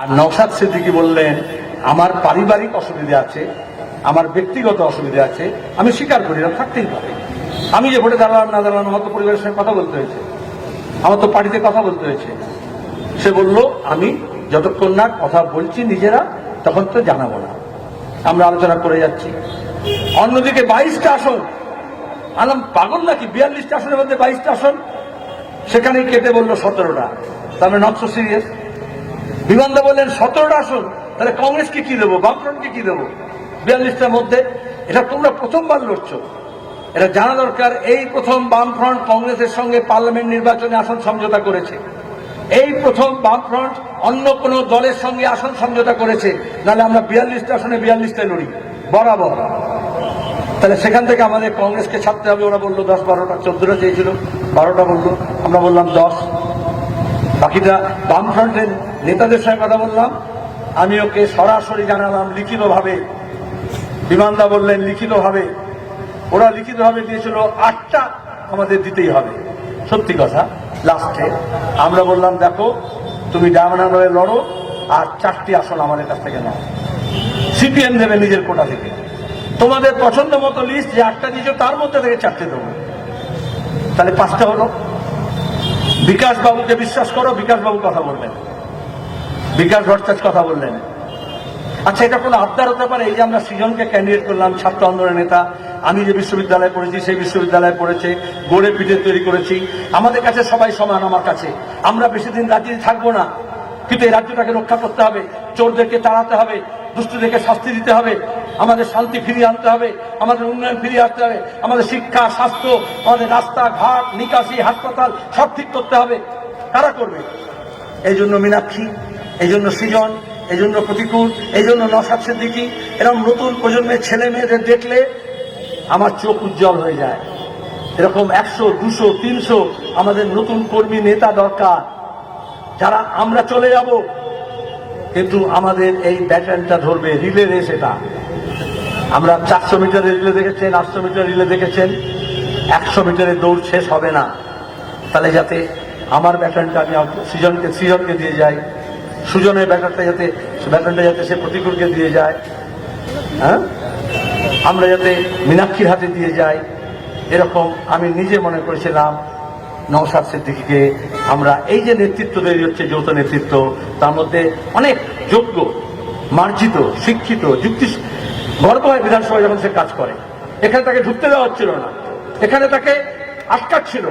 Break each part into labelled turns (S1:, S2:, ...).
S1: আর নওশাদ সিদ্দিকী বললেন, আমার পারিবারিক অসুবিধা আছে, আমার ব্যক্তিগত অসুবিধা আছে, আমি স্বীকার করি না, থাকতেই পারে। আমি যে ভোটে দাঁড়ালাম, না দাঁড়ালাম, আমার তো পরিবারের সঙ্গে কথা বলতে হয়েছে। আমার তো পার্টিতে কথা বলতে হয়েছে। সে বলল, আমি যতক্ষণ না কথা বলছি নিজেরা, তখন তো জানাব না। আমরা আলোচনা করে যাচ্ছি। অন্যদিকে বাইশটা আসন, আলাম পাগল নাকি? বিয়াল্লিশটা আসনের মধ্যে বাইশটা আসন, সেখানেই কেটে বলল সতেরোটা। তাহলে নট সো সিরিয়াস বিমানদা বললেন, সতেরোটা আসন, তাহলে কংগ্রেসকে কি দেবো, বামফ্রন্টকে কি দেবো? বিয়াল্লিশটার মধ্যে, এটা তোমরা প্রথমবার লড়ছো। এটা জানা দরকার, এই প্রথম বামফ্রন্ট কংগ্রেসের সঙ্গে পার্লামেন্ট নির্বাচনে আসন সমঝোতা করেছে। এই প্রথম বামফ্রন্ট অন্য কোন দলের সঙ্গে আসন সমঝোতা করেছে, নাহলে আমরা বিয়াল্লিশটা আসনে বিয়াল্লিশটায় লড়ি। বরাবর। তাহলে সেখান থেকে আমাদের কংগ্রেসকে ছাড়তে হবে, ওরা বলল, দশ বারোটা, চোদ্দটা চেয়েছিল, বারোটা বলল, আমরা বললাম দশ। বাকিটা বামফ্রন্টের নেতাদের সঙ্গে কথা বললাম। আমি ওকে সরাসরি জানালাম লিখিতভাবে। বিমানদা বললেন লিখিতভাবে। ওরা লিখিতভাবে দিয়েছিল, আটটা আমাদের দিতেই হবে। সত্যি কথা, লাস্টে আমরা বললাম, দেখো, তুমি ডায়মন্ড লড়ো আর চারটি আসন আমাদের কাছ থেকে নাও। সিপিএম দেবে নিজের কোটা থেকে। তোমাদের পছন্দ মতো লিস্ট যে আটটা দিয়েছ, তার মধ্যে থেকে চারটে দেবো। তাহলে পাঁচটা হলো। বিকাশ বাবুকে বিশ্বাস করো বিকাশ বাবু কথা বললেন বিকাশ ভট্টাচার্য কথা বললেন। আচ্ছা এটা কোনো আবদার হতে পারে? এই যে আমরা সৃজনকে ক্যান্ডিডেট করলাম, ছাত্র আন্দোলনের নেতা, আমি যে বিশ্ববিদ্যালয়ে পড়েছি, সেই বিশ্ববিদ্যালয়ে পড়েছে, গড়ে পিঠে তৈরি করেছি। আমাদের কাছে সবাই সমান আমার কাছে। আমরা বেশি দিন রাজ্যে থাকব না, কিন্তু এই রাজ্যটাকে রক্ষা করতে হবে, চোরদেরকে তাড়াতে হবে, দুষ্টদেরকে শাস্তি দিতে হবে, আমাদের শান্তি ফিরিয়ে আনতে হবে, আমাদের উন্নয়ন ফিরিয়ে আসতে হবে, আমাদের শিক্ষা, স্বাস্থ্য, আমাদের রাস্তাঘাট, নিকাশি, হাসপাতাল, সব ঠিক করতে হবে। কারা করবে? এই জন্য মীনাক্ষী এই জন্য সৃজন এই জন্য প্রতিকূল এই জন্য নসাদ সিদ্দিকি, এরকম নতুন প্রজন্মের ছেলে মেয়েদের দেখলে আমার চোখ উজ্জ্বল হয়ে যায়। এরকম একশো, দুশো, তিনশো আমাদের নতুন কর্মী নেতা দরকার। যারা আমরা চলে যাব, কিন্তু আমাদের এই ব্যাটার্নটা ধরবে রিলে রেস এটা। আমরা চারশো মিটারের রিলে দেখেছেন, আটশো মিটার রিলে দেখেছেন, একশো মিটারের দৌড় শেষ হবে না। তাহলে যাতে আমার ব্যাটার্নটা আমি সৃজনকে সৃজনকে দিয়ে যাই। সুজনের ব্যাটারটা যাতে ব্যাটার্নটা যাতে সে প্রতিকূলকে দিয়ে যায় হ্যাঁ? আমরা যাতে মীনাক্ষীর হাতে দিয়ে যাই, এরকম আমি নিজে মনে করেছিলাম নওশাদ সিদ্দিকিকে। আমরা এই যে নেতৃত্ব তৈরি হচ্ছে, যৌথ নেতৃত্ব, তার মধ্যে অনেক যোগ্য, মার্জিত, শিক্ষিত যুক্তি গর্ব হয় বিধানসভায় যখন সে কাজ করে, এখানে তাকে ঢুকতে দেওয়া হচ্ছিল না। এখানে তাকে আটকাচ্ছিল।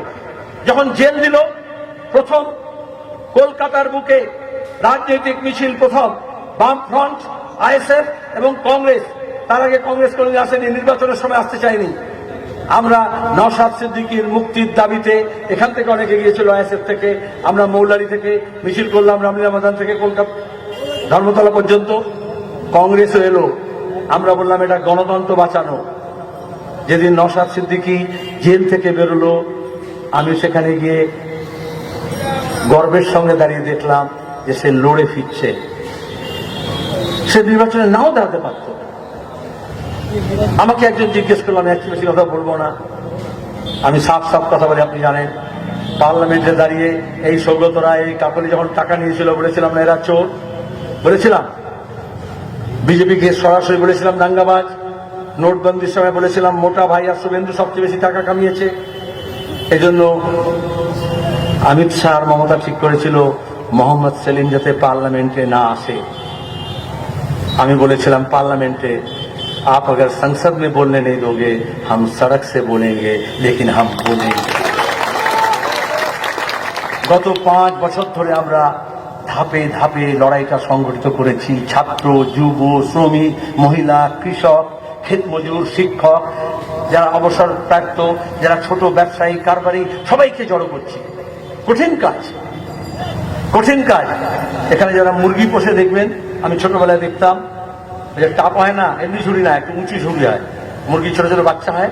S1: যখন জেল দিল, প্রথম কলকাতার বুকে রাজনৈতিক মিছিল প্রথম, বামফ্রন্ট, আইএসএফ এবং কংগ্রেস। তার আগে কংগ্রেস কোনো আসেনি, নির্বাচনের সময় আসতে চায়নি। আমরা নওশাদ সিদ্দিকির মুক্তির দাবিতে এখান থেকে অনেকে গিয়েছিল আইএসএফ থেকে, আমরা মৌলারি থেকে, মিছিল করলাম রামলীলা ময়দান থেকে কলকাতা, ধর্মতলা পর্যন্ত। কংগ্রেসও এলো। আমরা বললাম, এটা গণতন্ত্র বাঁচানো। যেদিন নওশাদ সিদ্দিকি জেল থেকে বেরোলো, আমি সেখানে গিয়ে গর্বের সঙ্গে দাঁড়িয়ে দেখলাম যে সে লড়ে ফিরছে। সে নির্বাচনে নাও দাঁড়াতে পারত। আমাকে একজন জিজ্ঞেস করল, আমি একটু বেশি কথা বলব না। আমি সাফ সাফ কথা বলি, আপনি জানেন। পার্লামেন্টে দাঁড়িয়ে এই সৌগতরা, এই কাকলি যখন টাকা নিয়েছিল, বলেছিলাম না, এরা চোর। বলেছিলাম। বিজেপিকে সরাসরি বলেছিলাম, দাঙ্গাবাজ। নোটবন্দির সময় বলেছিলাম, মোটা ভাই আর শুভেন্দু সবচেয়ে বেশি টাকা কামিয়েছে। এজন্য অমিত শাহ মমতা ঠিক করেছিল। মোহাম্মদ সেলিম যাতে পার্লামেন্টে না আসে আমি বলেছিলাম পার্লামেন্টে आप अगर संसद में बोलने नहीं दोगे हम सड़क से बोलेंगे लेकिन हम बोलेंगे গত পাঁচ বছর ধরে আমরা ধাপে ধাপে লড়াইটা সংগঠিত করেছি ছাত্র যুব শ্রমিক মহিলা কৃষক ক্ষেত মজুর শিক্ষক যারা অবসর প্রাপ্ত যারা ছোট ব্যবসায়ী কারবারি সবাইকে জড়ো করছি কঠিন কাজ কঠিন কাজ। এখানে যারা মুরগি পোষে দেখবেন, আমি ছোটবেলায় দেখতাম, যে টাপ হয় না, এমনি ঝুড়ি না একটু উঁচু ঝুড়ি হয়। মুরগি ছোট ছোট বাচ্চা হয়,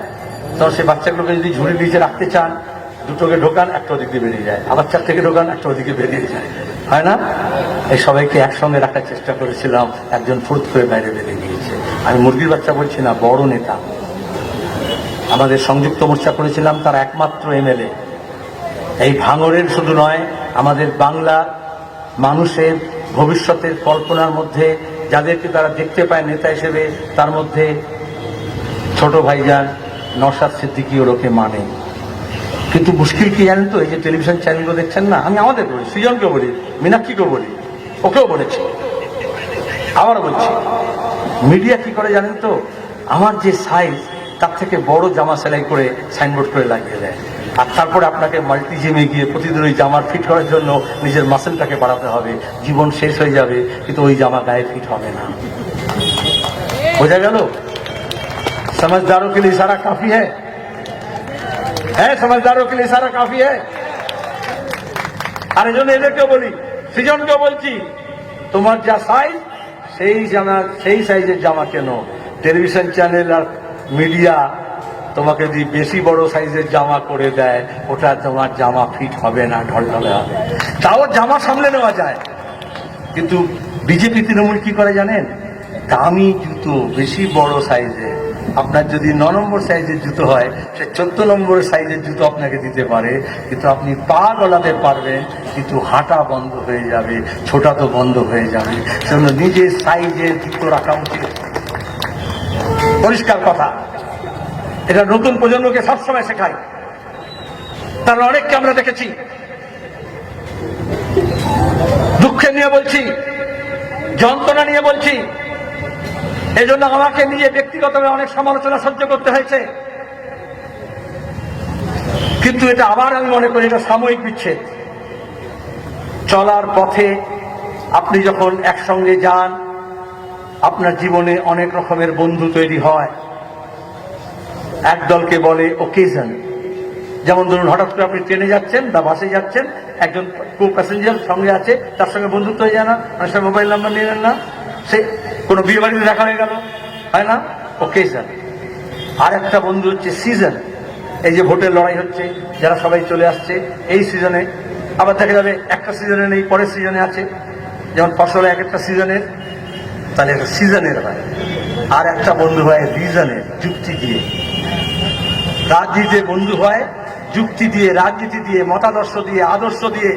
S1: তখন সেই বাচ্চাগুলোকে যদি ঝুড়ি নিচে রাখতে চান, দুটোকে ঢোকান, একটা ওদিকে বেরিয়ে যায়। আবার চার থেকে ঢোকান, একটা ওদিকে বেরিয়ে যায়। হয় না? এই সবাইকে একসঙ্গে রাখার চেষ্টা করেছিলাম, একজন ফুট করে বাইরে বেরিয়ে গিয়েছে। আমি মুরগির বাচ্চা বলছি না, বড় নেতা। আমাদের সংযুক্ত মোর্চা করেছিলাম, তার একমাত্র এমএলএ। এই ভাঙরের শুধু নয়, আমাদের বাংলা মানুষের ভবিষ্যতের কল্পনার মধ্যে, যাদেরকে তারা দেখতে পায় নেতা হিসেবে, তার মধ্যে ছোট ভাইজান নসাদ সিদ্দিকি ওরকে মানে। কিন্তু মুশকিল কি জানেন তো, এই যে টেলিভিশন চ্যানেলগুলো দেখছেন না? আমি আমাদের বলি, সৃজনকে বলি, মীনাক্ষীকে বলি, ওকেও বলেছি, আবারও বলছি। মিডিয়া কি করে জানেন তো, আমার যে সাইজ তার থেকে বড় জামা সেলাই করে সাইনবোর্ড করে লাগিয়ে দেয় আর তারপরে আপনাকে মাল্টি জিমে গিয়ে প্রতিদিন ওই জামার ফিট করার জন্য নিজের মাসেলটাকে বাড়াতে হবে জীবন শেষ হয়ে যাবে কিন্তু ওই জামা গায়ে ফিট হবে না বোঝা গেল समझदारों के लिए इशारा काफी है है समझदारों के लिए इशारा काफी है আর এই জন্য এদেরকেও বলি সৃজনকেও বলছি তোমার যা সাইজ সেই জামা সেই সাইজের জামা কেন টেলিভিশন চ্যানেল আর মিডিয়া তোমাকে যদি বেশি বড় সাইজের জামা করে দেয়, ওটা তোমার জামা ফিট হবে না, ঢলঢলে হবে। তাও জামা সামলে নেওয়া যায়। কিন্তু বিজেপি তৃণমূল কি করে জানেন? দামি জুতো, বেশি বড় সাইজের। আপনার যদি ন নম্বর সাইজের জুতো হয়, সে চোদ্দ নম্বর সাইজের জুতো আপনাকে দিতে পারে। কিন্তু আপনি পা গলাতে পারবেন, কিন্তু হাঁটা বন্ধ হয়ে যাবে, ছোটা তো বন্ধ হয়ে যাবে। সেজন্য নিজের সাইজের জুতো রাখা উচিত পরিষ্কার কথা। এটা নতুন প্রজন্মকে সবসময় শেখাই তারা অনেককে আমরা দেখেছি। দুঃখে নিয়ে বলছি, যন্ত্রণা নিয়ে বলছি। এই জন্য আমাকে নিজে ব্যক্তিগতভাবে অনেক সমালোচনা সহ্য করতে হয়েছে। কিন্তু এটা আবার আমি মনে করি এটা সাময়িক বিচ্ছেদ। চলার পথে আপনি যখন একসঙ্গে যান আপনার জীবনে অনেক রকমের বন্ধু তৈরি হয়। এক দলকে বলে ওকেশন যেমন ধরুন, হঠাৎ করে আপনি ট্রেনে যাচ্ছেন বা বাসে যাচ্ছেন, একজন কো প্যাসেঞ্জার সঙ্গে আছে, তার সঙ্গে বন্ধুত্ব হয়ে যায় না, অনেক সময় মোবাইল নাম্বার নিয়ে নেন না। সে কোনো বিয়ে বাড়িতে দেখা হয়ে গেল, হয় না? ওকেশন আর একটা বন্ধু হচ্ছে সিজন এই যে ভোটের লড়াই হচ্ছে, যারা সবাই চলে আসছে, এই সিজনে আবার দেখা যাবে একটা সিজনে নেই, পরের সিজনে আছে। যেমন ফসল এক একটা সিজনের তাহলে সিজনের হয়। আর একটা বন্ধু হয় রিজনের যুক্তি দিয়ে। রাজনীতিতে বন্ধু হয়, যুক্তি দিয়ে, রাজনীতি দিয়ে, মতাদর্শ দিয়ে, আদর্শ দিয়ে।